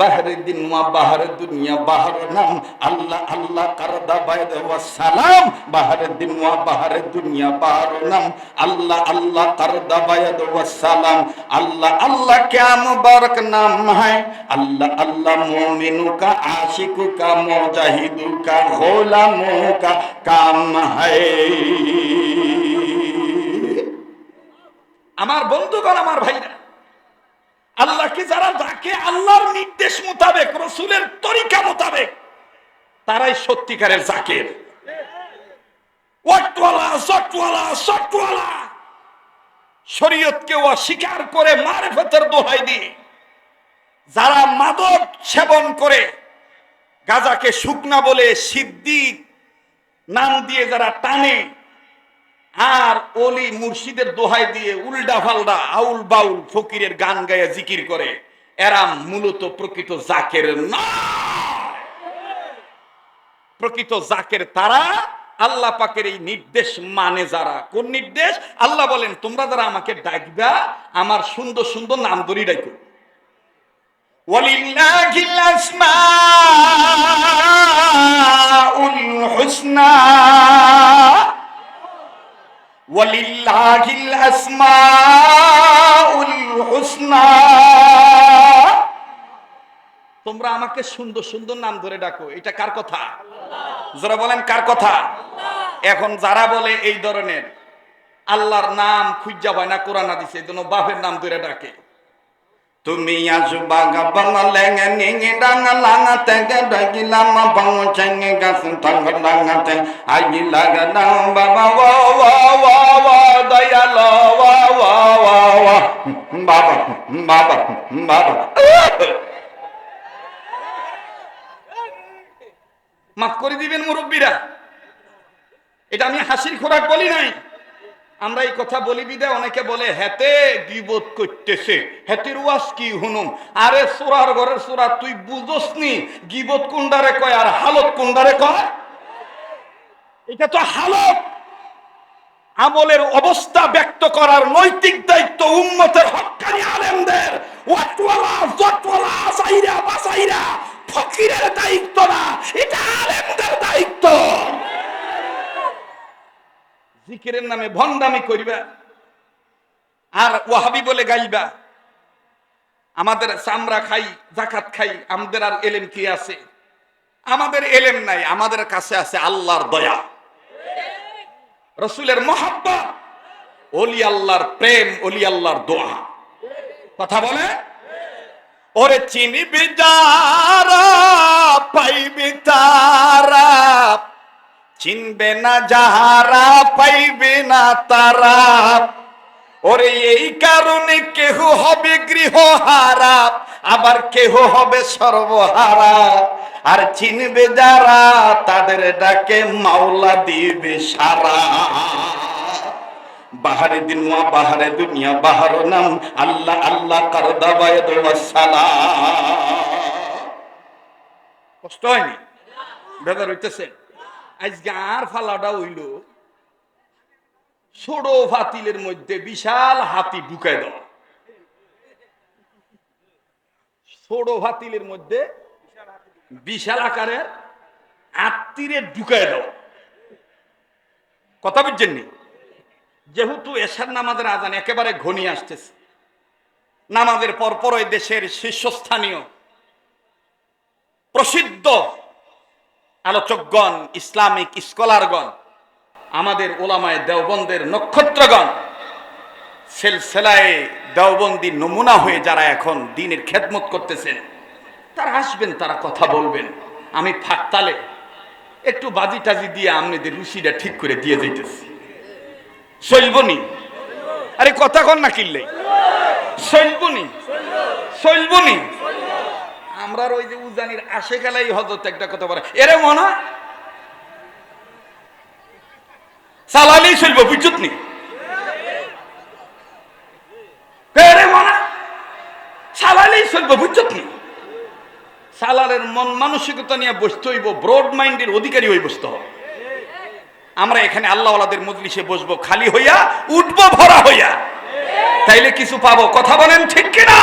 বাহারে দিনুয়া বাহারে দুনিয়া বাহারে নাম। আল্লাহ আল্লাহ, কারদা বাইরে সালাম। বাহারে দিনুয়া বাহারে দুনিয়া বাহারে নাম। আল্লাহ আল্লাহ, কারদা বাইরে সালাম। আল্লাহ আল্লাহ, ক্যা মুবারক নাম হ্যায় আল্লাহ আল্লাহ মোমিনু কা আশিকু কা মুজাহিদু কা গোলামু কা কাম হ্যায় আমার বন্ধুগণ, আমার ভাইরা আল্লাহকে যারা ডাকে আল্লাহর নির্দেশ মোতাবেক, রসুলের তরিকা মোতাবেক, তারাই সত্যিকারের জাকের। শরীয়তকে অস্বীকার করে মারেফতের দোহাই দিয়ে যারা মাদক সেবন করে, গাজাকে শুকনা বলে সিদ্দিক নাম দিয়ে যারা টানে আর অলি মুর্শিদের দোহাই দিয়ে উল্ডা ফাল্ডা আউল বাউল ফকিরের গান গায়ে জিকির করে। এরা মূলত প্রকৃত জাকের না প্রকৃত জাকের তারা আল্লাহ পাকের এই নির্দেশ মানে যারা। কোন নির্দেশ? আল্লাহ বলেন, তোমরা যারা আমাকে ডাকবা, আমার সুন্দর সুন্দর নাম ধরি ডাকো। ওয়ালিল্লাহিল হুসনা ওয়ালিল্লাহিল আসমাউল হুসনা। তোমরা আমাকে সুন্দর সুন্দর নাম ধরে ডাকো। এটা কার কথা? যারা বলেন কার কথা? এখন যারা বলে এই ধরনের, আল্লাহর নাম খুঁজা হয় না, কোরআন দিছে এই জন্য বাপের নাম ধরে ডাকে। তুমি আজ বাগা বাংলা নিঙে লাঙা ডাকিলাম বাংলা চেঙে গাছ থাঙ্গা ডাঙাতে আগি লাগা বাবা বাবা বাবা বাবা। মাফ করে দিবেন মুরব্বীরা। এটা আমি হাসির খোরাক বলি নাই। আমরা এই কথা বলি বিদায় অনেকে বলে হেতে গিবত করতেছে। হেতের ওয়াজ কি হুনুম? আরে সোরার ঘরের সোরা তুই বুঝোস নি গিবত কুন্ডারে কয় আর হালত কুন্ডারে কয়? এটা তো হালত। আমলের অবস্থা ব্যক্ত করার নৈতিক দায়িত্ব উম্মতের হক্কানি আলেমদের। ফকিরের দায়িত্ব না, এটা আলেমদের দায়িত্ব। জিকিরের নামে ভণ্ডামি করিবা, আর ওয়াহাবি বলে গাইবা, আমাদের চামড়া খাই, জাকাত খাই, আমাদের আর এলেম কি আছে? আমাদের এলেম নাই, আমাদের কাছে আছে আল্লাহর দয়া। রসুলের মহাব্বত। অলি আল্লাহর প্রেম, অলি আল্লাহর দোয়া। কথা বলে? ওরে চিনিবি যারা, পাইবি তারা। চিনবে না যাহারা, পাইবে না তারা। ওরে, এই কারণে কেহ হবে গৃহ হারা আবার কেহ হবে সর্বহারা। আর চিনবে যারা, তাদের ডাকে মাওলা দিবে সারা। বাহারে দিন ওয়া বাহারে দুনিয়া, বাহার নাম আল্লাহ আল্লাহ করদা বায়দ কষ্ট হয়নি? বেদার হইতেছে। আজকে আর ফালাটা হইল। ছোড়ো ফাতিলের মধ্যে বিশাল হাতি ঢুকাই দেওয়া ছোড়ো ফাতিলের মধ্যে বিশাল আকারের আত্মীরে ঢুকাই দেওয়া কথা বুঝছেন নি? যেহেতু এশার নামাজের আজান একেবারে ঘনিয়ে আসতেছে, নামাজের পরপর ওই দেশের শীর্ষস্থানীয় প্রসিদ্ধ আলোচকগণ, ইসলামিক স্কলারগণ আমাদের ওলামায় দেওবন্দের নক্ষত্রগণ সেলসেলায় দেওবন্দি নমুনা হয়ে যারা এখন দিনের খেদমত করতেছেন, তারা আসবেন, তারা কথা বলবেন। আমি ফাঁকতালে একটু বাজি টাজি দিয়ে আপনাদের রুচিটা ঠিক করে দিয়ে যাইতেছি। চলবনি আরে কথা কন না কিনলে চলবনি চলবনি আমরা ওই যে উজানির আশে গেলাই হজরত একটা কথা বলে, এরে মনা চালালেই চলবো বুঝছত নি? এরে মনা? চালালেই চলবো বুঝছত নি? সালারের মন মানসিকতা নিয়ে বসতে হইব ব্রড মাইন্ডের অধিকারী হয়ে বসতে হবে। আমরা এখানে আল্লাহওয়ালাদের মজলিসে বসবো, খালি হইয়া, উঠবো ভরা হইয়া। তাইলে কিছু পাবো, কথা বলেন ঠিক কিনা?